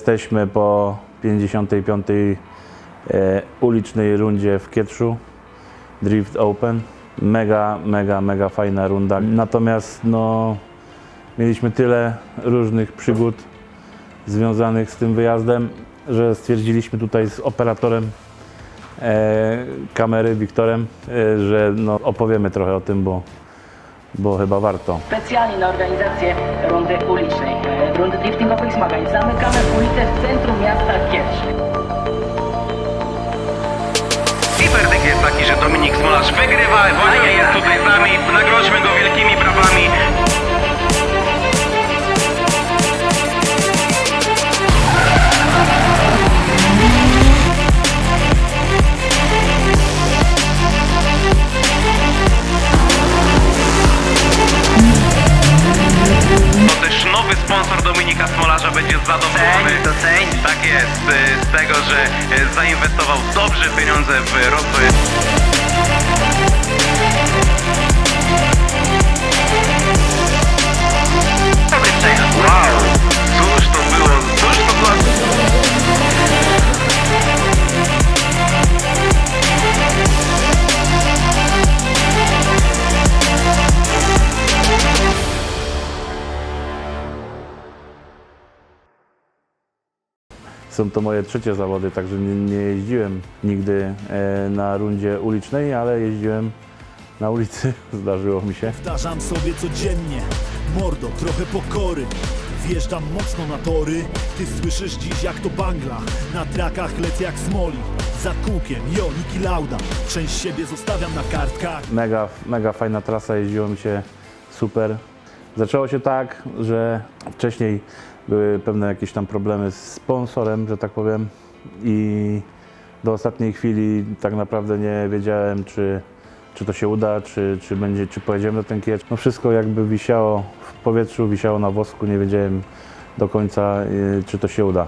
Jesteśmy po 55. E, ulicznej rundzie w Kietrzu, Drift Open. Mega, mega, mega fajna runda. Natomiast no, mieliśmy tyle różnych przygód związanych z tym wyjazdem, że stwierdziliśmy tutaj z operatorem e, kamery, Wiktorem, e, że no, opowiemy trochę o tym, bo, bo chyba warto. Specjalnie na organizację rundy ulicznej, rundy driftingowych zmagań. Zamykamy ulicę w centrum miasta Kietrz. I werdykt jest taki, że Dominik Smolarz wygrywa, właśnie jest tutaj z nami, nagrodźmy go wielkimi brawami. Sponsor Dominika Smolarza będzie zadowolony. Tak jest, y, z tego, że y, zainwestował dobrze pieniądze w rozwój. Są to moje trzecie zawody, także nie, nie jeździłem nigdy e, na rundzie ulicznej, ale jeździłem na ulicy, zdarzyło mi się. Powtarzam sobie codziennie Mordo, trochę pokory. Wjeżdżam mocno na tory. Ty słyszysz dziś jak to bangla. Na trakach lecę jak smoli. Za kółkiem, jo, Niki Lauda. Część siebie zostawiam na kartkach. Mega, mega fajna trasa, jeździło mi się super. Zaczęło się tak, że wcześniej były pewne jakieś tam problemy z sponsorem, że tak powiem i do ostatniej chwili tak naprawdę nie wiedziałem, czy, czy to się uda, czy, czy, będzie, czy pojedziemy do ten kiecz. No wszystko jakby wisiało w powietrzu, wisiało na wosku, nie wiedziałem do końca, y, czy to się uda.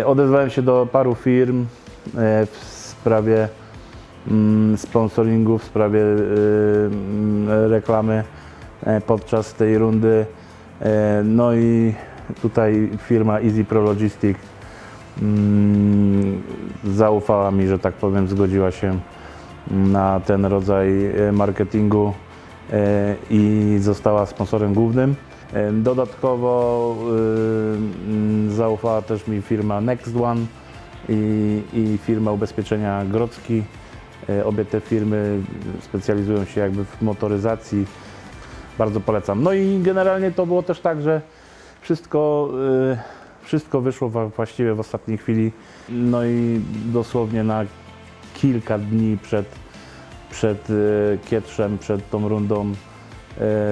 Y, Odezwałem się do paru firm y, w sprawie mm, sponsoringu, w sprawie mm, reklamy podczas tej rundy. E, No i tutaj firma Easy Pro Logistic mm, zaufała mi, że tak powiem, zgodziła się na ten rodzaj e, marketingu e, i została sponsorem głównym. E, Dodatkowo mm, zaufała też mi firma Next One i, i firma ubezpieczenia Grodzki. E, Obie te firmy specjalizują się jakby w motoryzacji. Bardzo polecam. No i generalnie to było też tak, że wszystko, y, wszystko wyszło właściwie w ostatniej chwili. No i dosłownie na kilka dni przed, przed y, Kietrzem, przed tą rundą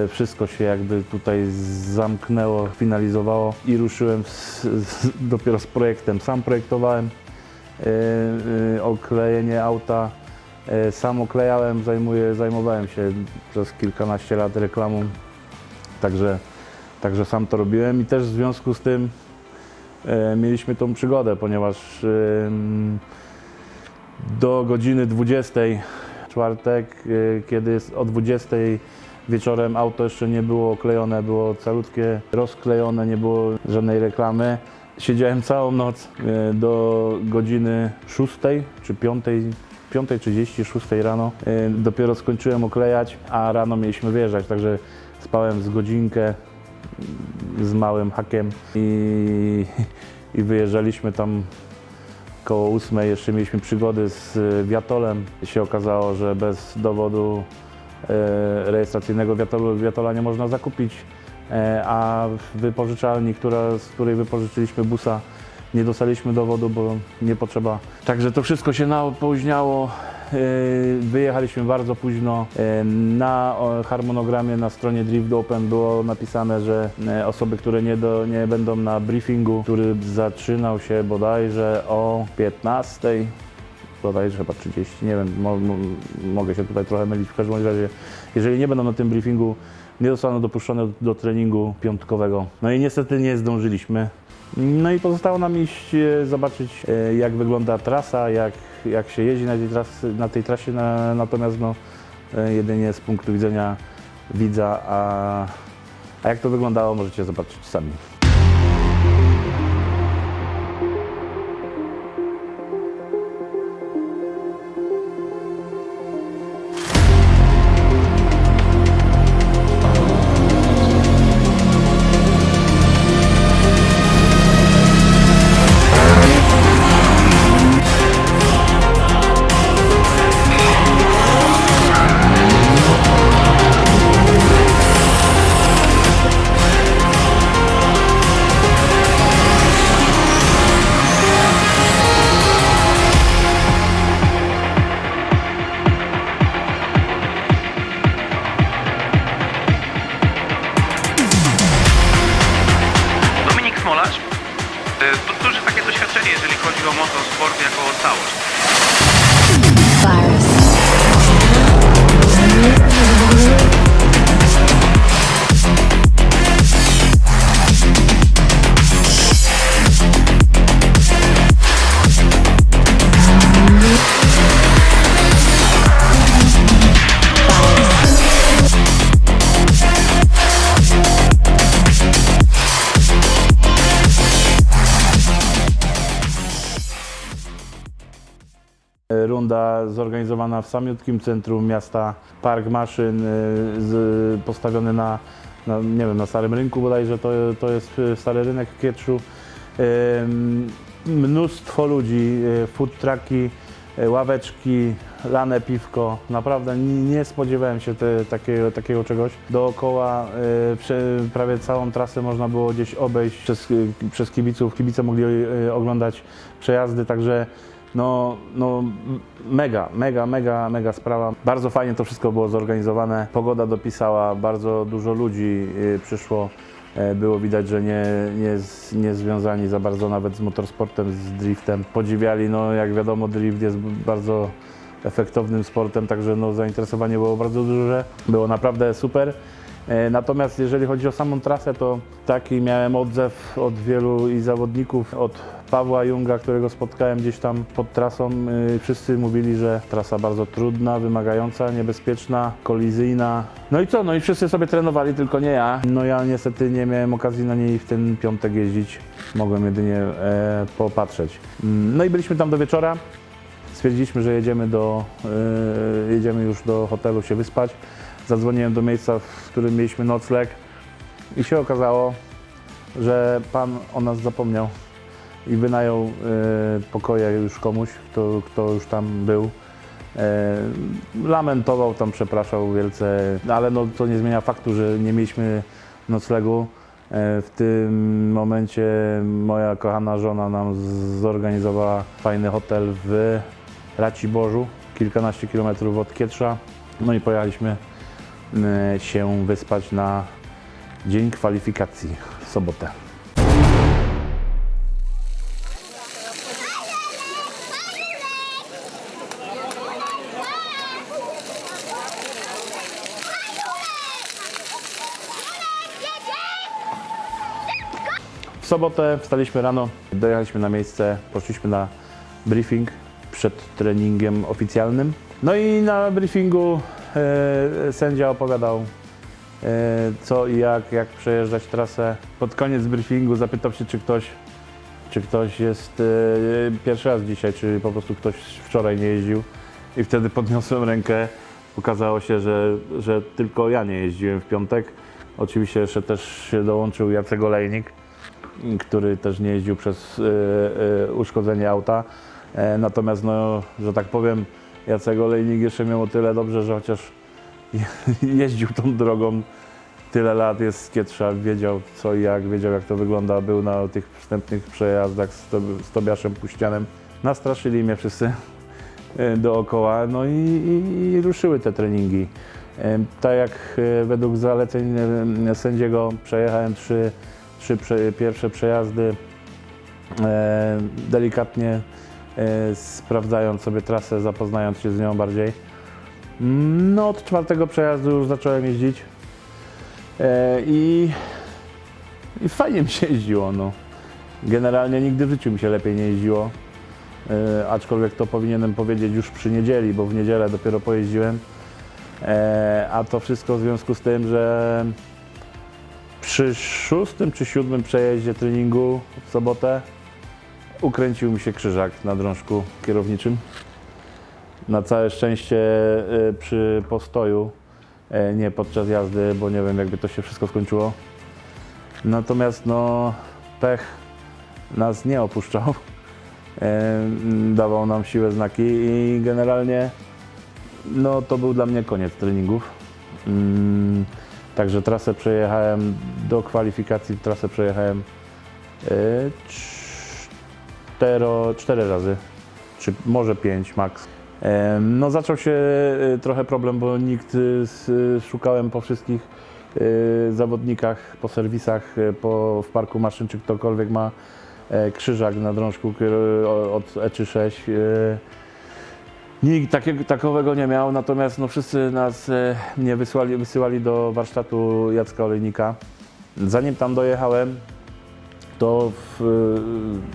y, wszystko się jakby tutaj zamknęło, finalizowało i ruszyłem z, z, dopiero z projektem. Sam projektowałem oklejenie auta. Y, Sam oklejałem, zajmuję, zajmowałem się przez kilkanaście lat reklamą, także, także sam to robiłem i też w związku z tym e, mieliśmy tą przygodę, ponieważ do godziny 20 czwartek, e, kiedy o 20 wieczorem auto jeszcze nie było oklejone, było calutkie, rozklejone, nie było żadnej reklamy. Siedziałem całą noc e, do godziny 6 czy 5, 5.30, 6 rano. E, Dopiero skończyłem oklejać, a rano mieliśmy wyjeżdżać, także spałem z godzinkę z małym hakiem i, i wyjeżdżaliśmy tam koło ósmej. Jeszcze mieliśmy przygody z y, wiatolem. Się okazało, że bez dowodu e, rejestracyjnego wiatolu, wiatola nie można zakupić, a wypożyczalni, która, z której wypożyczyliśmy busa, nie dostaliśmy dowodu, bo nie potrzeba. Także to wszystko się opóźniało. E, Wyjechaliśmy bardzo późno. E, Na harmonogramie na stronie Drift Open było napisane, że e, osoby, które nie, do, nie będą na briefingu, który zaczynał się bodajże o 15, bodajże chyba 30, nie wiem, mo, mo, mogę się tutaj trochę mylić. W każdym razie, jeżeli nie będą na tym briefingu, nie zostaną dopuszczone do, do treningu piątkowego. No i niestety nie zdążyliśmy. No i pozostało nam iść e, zobaczyć, e, jak wygląda trasa, jak, jak się jeździ na tej, na tej trasie, na, natomiast no, e, jedynie z punktu widzenia widza, a, a jak to wyglądało możecie zobaczyć sami. Zorganizowana w samiutkim centrum miasta, park maszyn y, z, postawiony na, na, nie wiem, na Starym Rynku bodajże, to, to jest y, Stary Rynek w Kietrzu. Mnóstwo ludzi, y, food trucki, ławeczki, lane piwko. Naprawdę nie spodziewałem się te, takiego, takiego czegoś. Dookoła prawie całą trasę można było gdzieś obejść przez, przez kibiców. Kibice mogli oglądać przejazdy, także no, no mega, mega, mega, mega sprawa. Bardzo fajnie to wszystko było zorganizowane. Pogoda dopisała, bardzo dużo ludzi y, przyszło. E, Było widać, że nie, nie, nie związani za bardzo nawet z motorsportem, z driftem. Podziwiali, no jak wiadomo, drift jest bardzo efektownym sportem, także no, zainteresowanie było bardzo duże. Było naprawdę super. E, Natomiast jeżeli chodzi o samą trasę, to taki miałem odzew od wielu i zawodników, od Pawła Junga, którego spotkałem gdzieś tam pod trasą. Y, Wszyscy mówili, że trasa bardzo trudna, wymagająca, niebezpieczna, kolizyjna. No i co? No i wszyscy sobie trenowali, tylko nie ja. No ja niestety nie miałem okazji na niej w ten piątek jeździć. Mogłem jedynie e, popatrzeć. Mm, No i byliśmy tam do wieczora. Stwierdziliśmy, że jedziemy, do, e, jedziemy już do hotelu się wyspać. Zadzwoniłem do miejsca, w którym mieliśmy nocleg i się okazało, że pan o nas zapomniał i wynajął e, pokoje już komuś, kto, kto już tam był. E, lamentował tam, przepraszał wielce, ale no, to nie zmienia faktu, że nie mieliśmy noclegu. E, w tym momencie moja kochana żona nam zorganizowała fajny hotel w Raciborzu, kilkanaście kilometrów od Kietrza. No i pojechaliśmy się wyspać na dzień kwalifikacji w sobotę. W sobotę wstaliśmy rano, dojechaliśmy na miejsce, poszliśmy na briefing przed treningiem oficjalnym. No i na briefingu e, sędzia opowiadał e, co i jak, jak przejeżdżać trasę. Pod koniec briefingu zapytał się, czy ktoś, czy ktoś jest e, pierwszy raz dzisiaj, czy po prostu ktoś wczoraj nie jeździł. I wtedy podniosłem rękę. Okazało się, że, że tylko ja nie jeździłem w piątek. Oczywiście jeszcze też się dołączył Jacek Olejnik który też nie jeździł przez y, y, uszkodzenie auta. E, natomiast, no, że tak powiem, Jacek Olejnik jeszcze miał o tyle dobrze, że chociaż je- jeździł tą drogą tyle lat, jest z Kietrza, wiedział co i jak, wiedział jak to wygląda, był na tych wstępnych przejazdach z, Tob- z Tobiaszem Puścianem. Nastraszyli mnie wszyscy e, dookoła, no i, i, i ruszyły te treningi. E, Tak jak e, według zaleceń e, sędziego przejechałem trzy, trzy pierwsze przejazdy e, delikatnie e, sprawdzając sobie trasę, zapoznając się z nią bardziej. No od czwartego przejazdu już zacząłem jeździć e, i, i fajnie mi się jeździło. No. Generalnie nigdy w życiu mi się lepiej nie jeździło. Aczkolwiek to powinienem powiedzieć już przy niedzieli, bo w niedzielę dopiero pojeździłem. A to wszystko w związku z tym, że przy szóstym czy siódmym przejeździe treningu w sobotę ukręcił mi się krzyżak na drążku kierowniczym. Na całe szczęście e, przy postoju, e, nie podczas jazdy, bo nie wiem jakby to się wszystko skończyło. Natomiast no pech nas nie opuszczał. E, Dawał nam siłę znaki i generalnie no to był dla mnie koniec treningów. Także trasę przejechałem do kwalifikacji, trasę przejechałem e, cztero, cztery razy, czy może pięć max. E, No zaczął się e, trochę problem, bo nikt, szukałem po wszystkich zawodnikach, po serwisach, po, w parku maszyn, czy ktokolwiek ma krzyżak na drążku od E36. E, Nikt takiego, takowego nie miał, natomiast no, wszyscy nas e, mnie wysłali, wysyłali do warsztatu Jacka Olejnika. Zanim tam dojechałem, to w,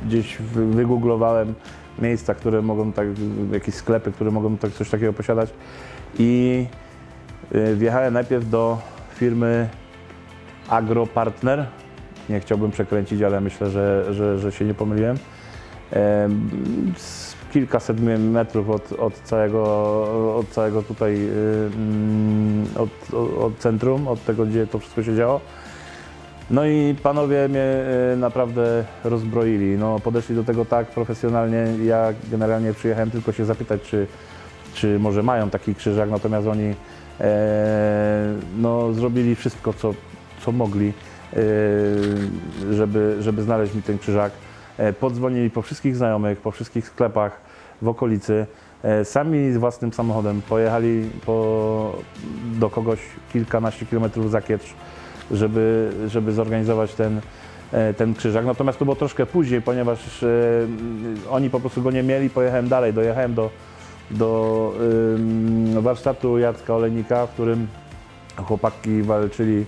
e, gdzieś wy- wygooglowałem miejsca, które mogą tak, jakieś sklepy, które mogą tak, coś takiego posiadać i e, wjechałem najpierw do firmy Agropartner. Nie chciałbym przekręcić, ale myślę, że, że, że się nie pomyliłem. Em, s- kilkaset metrów od, od, całego, od całego tutaj, od, od, od centrum, od tego, gdzie to wszystko się działo. No i panowie mnie y, naprawdę rozbroili. No, podeszli do tego tak profesjonalnie. Ja generalnie przyjechałem tylko się zapytać, czy, czy może mają taki krzyżak, natomiast oni e, no, zrobili wszystko, co, co mogli, e, żeby, żeby znaleźć mi ten krzyżak. E, Podzwonili po wszystkich znajomych, po wszystkich sklepach w okolicy. E, Sami z własnym samochodem pojechali po, do kogoś kilkanaście kilometrów za Kietrz, żeby, żeby zorganizować ten, e, ten krzyżak. Natomiast to było troszkę później, ponieważ oni po prostu go nie mieli. Pojechałem dalej, dojechałem do, do warsztatu Jacka Olejnika, w którym chłopaki walczyli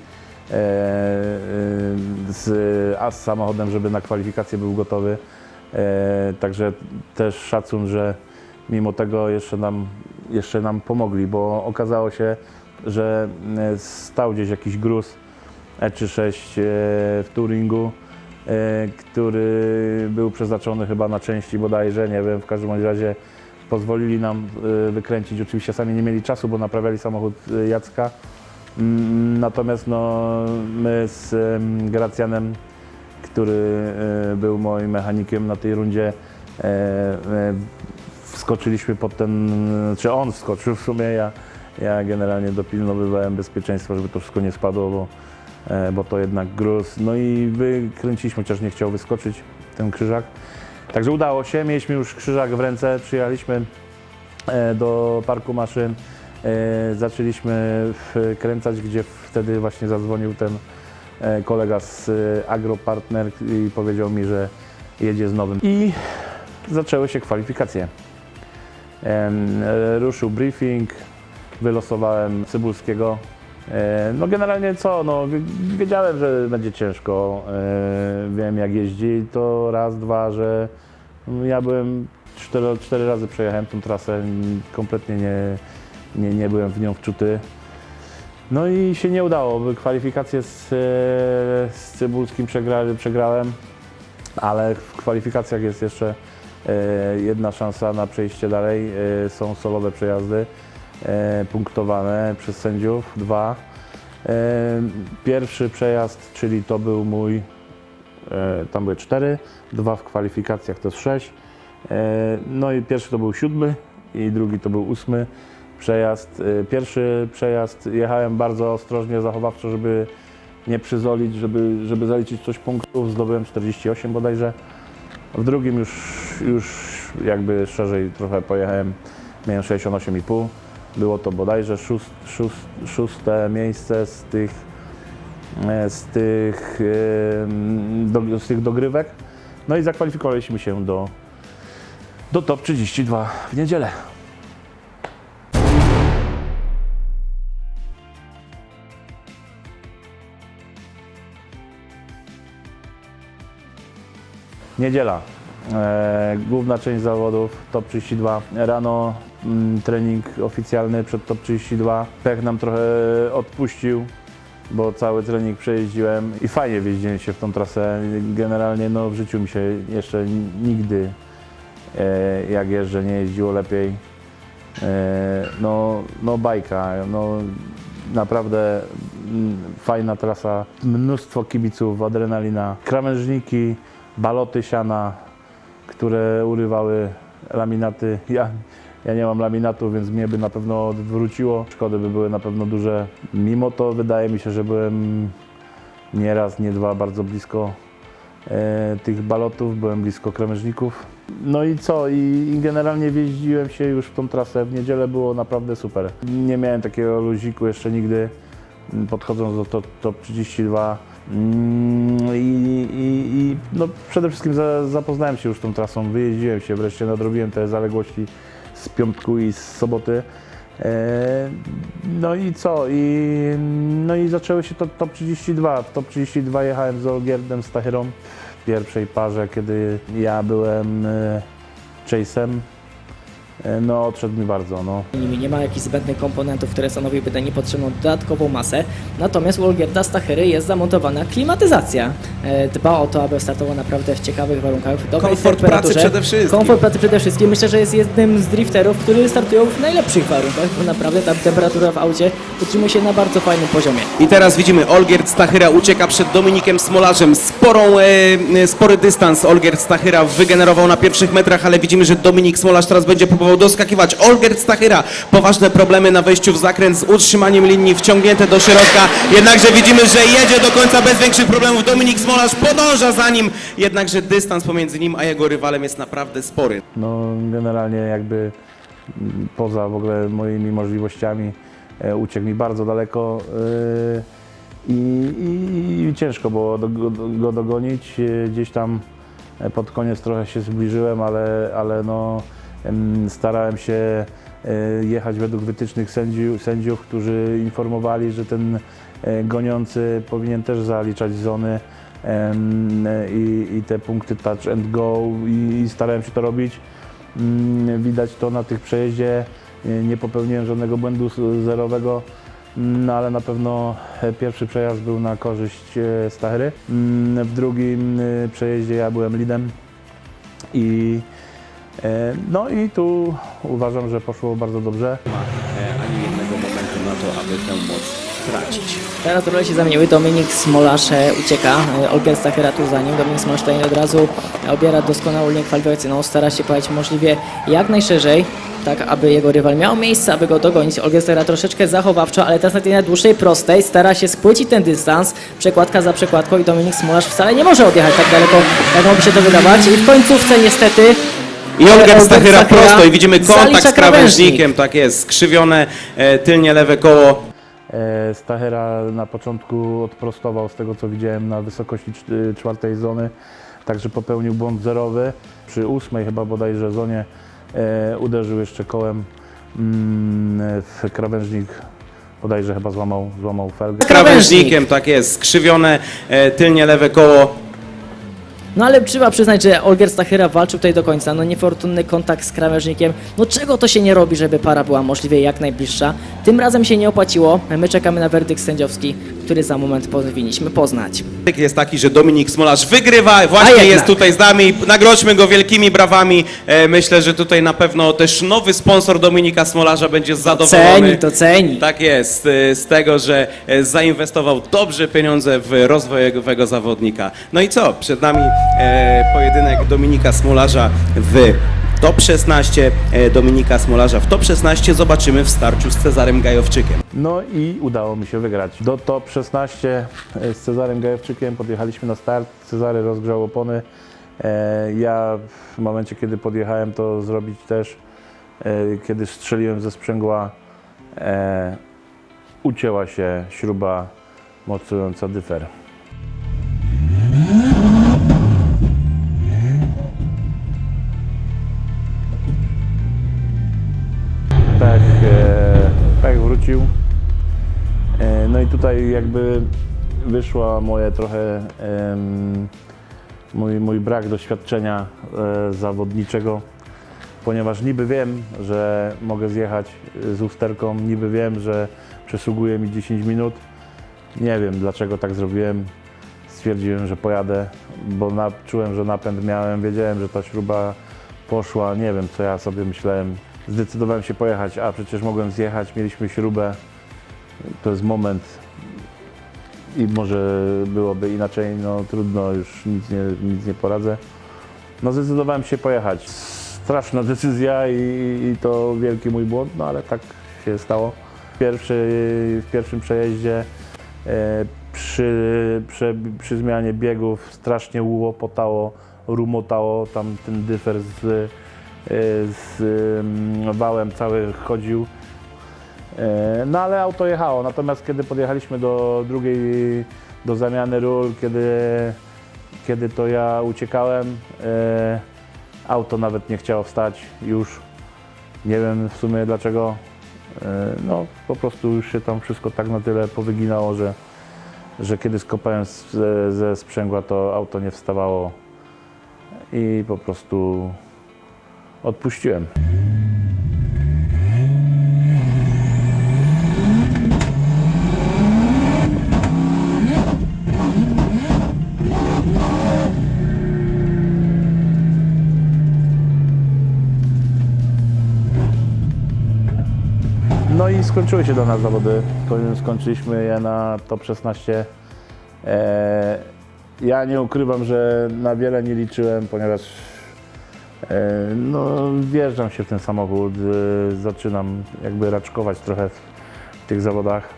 z, a z samochodem, żeby na kwalifikację był gotowy. E, także też szacun, że mimo tego jeszcze nam, jeszcze nam pomogli, bo okazało się, że e, stał gdzieś jakiś gruz E36 e, w Turingu, e, który był przeznaczony chyba na części bodajże, nie wiem, w każdym razie pozwolili nam e, wykręcić. Oczywiście sami nie mieli czasu, bo naprawiali samochód e, Jacka. Mm, Natomiast no, my z em, Gracjanem, który e, był moim mechanikiem na tej rundzie, e, e, wskoczyliśmy pod ten, czy on wskoczył w sumie, ja, ja generalnie dopilnowywałem bezpieczeństwa, żeby to wszystko nie spadło, bo, bo to jednak gruz. No i wykręciliśmy, chociaż nie chciał wyskoczyć ten krzyżak. Także udało się, mieliśmy już krzyżak w ręce, przyjechaliśmy do parku maszyn. E, Zaczęliśmy wkręcać, gdzie wtedy właśnie zadzwonił ten e, kolega z e, Agropartner i powiedział mi, że jedzie z nowym. I zaczęły się kwalifikacje. Ruszył briefing, wylosowałem Cybulskiego. No generalnie co, no wi- wiedziałem, że będzie ciężko, wiem jak jeździ, to raz, dwa, że ja byłem cztery, cztery razy przejechałem tą trasę, kompletnie nie, nie, nie byłem w nią wczuty. No i się nie udało, by kwalifikacje z, e, z Cybulskim przegra, przegrałem, ale w kwalifikacjach jest jeszcze e, jedna szansa na przejście dalej. E, Są solowe przejazdy punktowane przez sędziów, dwa. Pierwszy przejazd, czyli to był mój, tam były cztery, dwa w kwalifikacjach to jest sześć. No i pierwszy to był siódmy i drugi to był ósmy przejazd. E, Pierwszy przejazd jechałem bardzo ostrożnie, zachowawczo, żeby nie przyzolić, żeby, żeby zaliczyć coś punktów. Zdobyłem 48 bodajże. W drugim już, już jakby szerzej trochę pojechałem, miałem 68,5. Było to bodajże szóst, szóst, szóste miejsce z tych, e, z tych, do, z tych dogrywek. No i zakwalifikowaliśmy się do, do top 32 w niedzielę. Niedziela. E, główna część zawodów, top 32. Rano mm, trening oficjalny przed top 32. Pech nam trochę odpuścił, bo cały trening przejeździłem i fajnie wjeździłem się w tą trasę. Generalnie no, w życiu mi się jeszcze nigdy, e, jak jeżdżę, nie jeździło lepiej. E, no, no bajka, no naprawdę mm, fajna trasa, mnóstwo kibiców, adrenalina, krawężniki, baloty siana, które urywały laminaty. Ja, ja nie mam laminatu, więc mnie by na pewno odwróciło. Szkody by były na pewno duże. Mimo to wydaje mi się, że byłem nie raz, nie dwa bardzo blisko e, tych balotów, byłem blisko krawężników. No i co? I, I generalnie wjeździłem się już w tą trasę. W niedzielę było naprawdę super. Nie miałem takiego luziku jeszcze nigdy, podchodząc do top, top 32. Mm, I, i, i no przede wszystkim za, zapoznałem się już tą trasą, wyjeździłem się, wreszcie nadrobiłem te zaległości z piątku i z soboty. E, No i co? I, no i zaczęły się to top 32. W top 32 jechałem z Olgierdem Stachyrą w pierwszej parze, kiedy ja byłem e, Chase'em, no odszedł mi bardzo. No. nimi nie ma jakichś zbędnych komponentów, które stanowiłyby niepotrzebną dodatkową masę. Natomiast u Olgierda Stachyry jest zamontowana klimatyzacja. E, Dba o to, aby startował naprawdę w ciekawych warunkach, w dobrej Komfort temperaturze. pracy przede wszystkim. Komfort pracy przede wszystkim. Myślę, że jest jednym z drifterów, którzy startują w najlepszych warunkach, bo naprawdę ta temperatura w aucie utrzymuje się na bardzo fajnym poziomie. I teraz widzimy, Olgierd Stachyra ucieka przed Dominikiem Smolarzem. Sporą, e, e, spory dystans Olgierd Stachyra wygenerował na pierwszych metrach, ale widzimy, że Dominik Smolarz teraz będzie próbował doskakiwać. Olgierd Stachyra, poważne problemy na wejściu w zakręt z utrzymaniem linii wciągnięte do środka. Jednakże widzimy, że jedzie do końca bez większych problemów. Dominik Smolarz podąża za nim, jednakże dystans pomiędzy nim a jego rywalem jest naprawdę spory. No generalnie jakby mm, poza w ogóle moimi możliwościami e, uciekł mi bardzo daleko e, i, i, i ciężko było do, go, go dogonić. E, Gdzieś tam e, pod koniec trochę się zbliżyłem, ale, ale no, starałem się e, jechać według wytycznych sędziów, sędziów, którzy informowali, że ten e, goniący powinien też zaliczać zony i, i te punkty touch and go i, i starałem się to robić. Mm, Widać to na tych przejeździe. Nie- popełniłem żadnego błędu zerowego, no ale na pewno e, pierwszy przejazd był na korzyść Stachyry. Mm, W drugim przejeździe ja byłem lidem i no i tu uważam, że poszło bardzo dobrze. ani jednego momentu na to, aby tę moc tracić. Teraz role się zamieniły. Dominik Smolasz e, ucieka. E, Olgierd Stachyra tu za nim. Dominik Smolasz tutaj od razu obiera doskonałą linię kwalifikacyjną. Stara się pojechać możliwie jak najszerzej, tak aby jego rywal miał miejsce, aby go dogonić. Olgierd Stachyra troszeczkę zachowawczo, ale teraz na tej najdłuższej prostej stara się spłycić ten dystans. Przekładka za przekładką i Dominik Smolasz wcale nie może odjechać tak daleko, jak mogłoby się to wydawać. I w końcówce niestety I Olgierd Stachyra prosto i widzimy kontakt z krawężnikiem, tak jest, skrzywione e, tylnie lewe koło. E, Stachera na początku odprostował z tego co widziałem na wysokości cz- czwartej zony, także popełnił błąd zerowy. Przy ósmej chyba bodajże zonie e, uderzył jeszcze kołem mm, w krawężnik, bodajże chyba złamał, złamał felgę. Z krawężnikiem, tak jest, skrzywione e, tylnie lewe koło. No ale trzeba przyznać, że Olgierd Stachyra walczył tutaj do końca. No niefortunny kontakt z krawężnikiem. No czego to się nie robi, żeby para była możliwie jak najbliższa. Tym razem się nie opłaciło. My czekamy na werdykt sędziowski, który za moment powinniśmy poznać. Jest taki, że Dominik Smolarz wygrywa, właśnie jest tutaj z nami, nagrodźmy go wielkimi brawami. E, myślę, że tutaj na pewno też nowy sponsor Dominika Smolarza będzie zadowolony. Ceni, to ceni. Tak jest, e, z tego, że e, zainwestował dobrze pieniądze w rozwojowego zawodnika. No i co? Przed nami pojedynek Dominika Smolarza w top 16. E, Dominika Smolarza w top 16 zobaczymy w starciu z Cezarem Gajowczykiem. No i udało mi się wygrać. Do top 16 z Cezarem Gajewczykiem podjechaliśmy na start. Cezary rozgrzał opony. E, Ja w momencie, kiedy podjechałem to zrobić też, e, kiedy strzeliłem ze sprzęgła, e, ucięła się śruba mocująca dyfer. Pech wrócił. E, No i tutaj jakby wyszła moje trochę mój, mój brak doświadczenia e, zawodniczego, ponieważ niby wiem, że mogę zjechać z usterką, niby wiem, że przysługuje mi 10 minut. Nie wiem dlaczego tak zrobiłem. Stwierdziłem, że pojadę, bo czułem, że napęd miałem, wiedziałem, że ta śruba poszła, nie wiem co ja sobie myślałem. Zdecydowałem się pojechać, a przecież mogłem zjechać, mieliśmy śrubę. To jest moment i może byłoby inaczej, no trudno, już nic nie, nic nie poradzę. No zdecydowałem się pojechać. Straszna decyzja i, i to wielki mój błąd, no ale tak się stało. Pierwszy, w pierwszym przejeździe e, przy, przy, przy zmianie biegów strasznie łopotało, rumotało, tam ten dyfer z, z mm, wałem cały chodził. E, No ale auto jechało, natomiast kiedy podjechaliśmy do drugiej, do zamiany ról, kiedy, kiedy to ja uciekałem, e, auto nawet nie chciało wstać już. Nie wiem w sumie dlaczego. No po prostu już się tam wszystko tak na tyle powyginało, że, że kiedy skopałem ze, ze sprzęgła, to auto nie wstawało i po prostu odpuściłem. No i skończyły się dla nas zawody. Skończyliśmy je na top 16. E, ja nie ukrywam, że na wiele nie liczyłem, ponieważ no, wjeżdżam się w ten samochód, e, zaczynam jakby raczkować trochę w tych zawodach.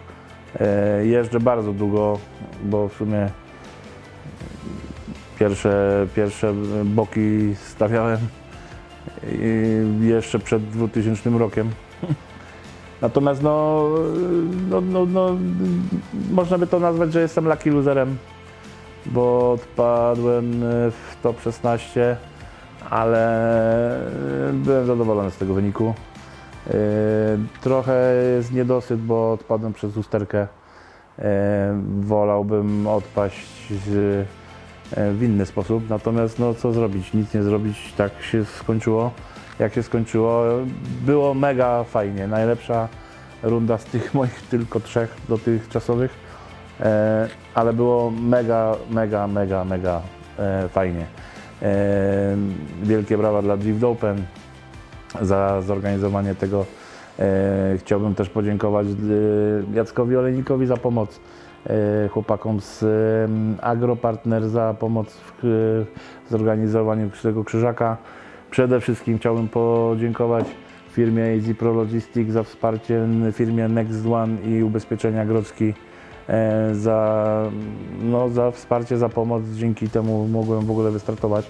E, jeżdżę bardzo długo, bo w sumie pierwsze, pierwsze boki stawiałem jeszcze przed 2000 rokiem. Natomiast no, no, no, no, można by to nazwać, że jestem lucky loserem, bo odpadłem w top 16, ale byłem zadowolony z tego wyniku. Yy, Trochę jest niedosyt, bo odpadłem przez usterkę. Yy, Wolałbym odpaść e, w inny sposób, natomiast no co zrobić, nic nie zrobić, tak się skończyło, jak się skończyło. Było mega fajnie, najlepsza runda z tych moich tylko trzech dotychczasowych, e, ale było mega, mega, mega, mega e, fajnie. Wielkie brawa dla Drift Open za zorganizowanie tego. E, chciałbym też podziękować e, Jackowi Olejnikowi za pomoc, e, chłopakom z Agropartner za pomoc w zorganizowaniu tego krzyżaka. Przede wszystkim chciałbym podziękować firmie Easy Pro Logistics za wsparcie, firmie Next One i Ubezpieczenia Grodzki za, no, za wsparcie, za pomoc. Dzięki temu mogłem w ogóle wystartować.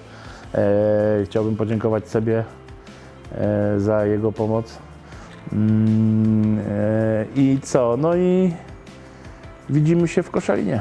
E, chciałbym podziękować sobie e, za jego pomoc. Mm, e, I co? No i widzimy się w Koszalinie.